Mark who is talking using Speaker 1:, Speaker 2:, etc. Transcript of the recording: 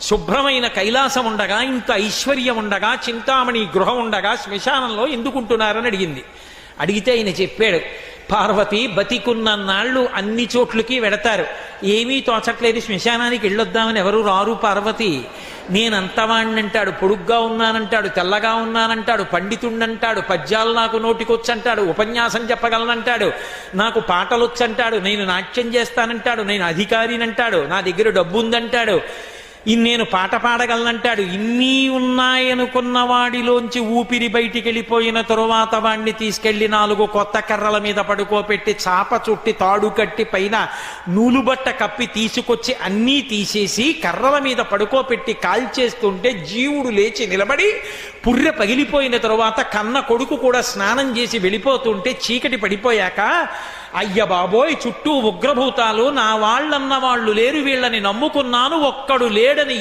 Speaker 1: శుభ్రమైన కైలాసం ఉండగా ఇంత ఐశ్వర్యం ఉండగా చింతామణి గృహం ఉండగా శ్మశానంలో ఎందుకుంటున్నారని అడిగింది. అడిగితే ఆయన చెప్పాడు పార్వతి బతికున్న నాళ్ళు అన్ని చోట్లకి వెడతారు. ఏమీ తోచట్లేదు శ్మశానానికి వెళ్ళొద్దామని ఎవరు రారు పార్వతి. నేనంతవాణ్ణంటాడు పొడుగ్గా ఉన్నానంటాడు తెల్లగా ఉన్నానంటాడు పండితుండంటాడు పద్యాలు నాకు నోటికొచ్చంటాడు ఉపన్యాసం చెప్పగలనంటాడు నాకు పాటలొచ్చంటాడు నేను నాట్యం చేస్తానంటాడు నేను అధికారినంటాడు నా దగ్గర డబ్బు ఉందంటాడు నేను పాట పాడగలనంటాడు ఇన్ని ఉన్నాయనుకున్న వాడిలోంచి ఊపిరి బయటికి వెళ్ళిపోయిన తరువాత వాణ్ణి తీసుకెళ్ళి నాలుగు కొత్త కర్రల మీద పడుకోపెట్టి చాప చుట్టి తాడు కట్టి పైన నూలుబట్ట కప్పి తీసుకొచ్చి అన్నీ తీసేసి కర్రల మీద పడుకోపెట్టి కాల్చేస్తుంటే జీవుడు లేచి నిలబడి పుర్రె పగిలిపోయిన తరువాత కన్న కొడుకు కూడా స్నానం చేసి వెళ్ళిపోతుంటే చీకటి పడిపోయాక అయ్య బాబోయ్ చుట్టూ ఉగ్రభూతాలు నా వాళ్ళన్న వాళ్ళు లేరు వీళ్ళని నమ్ముకున్నాను ఒక్కడు లేడని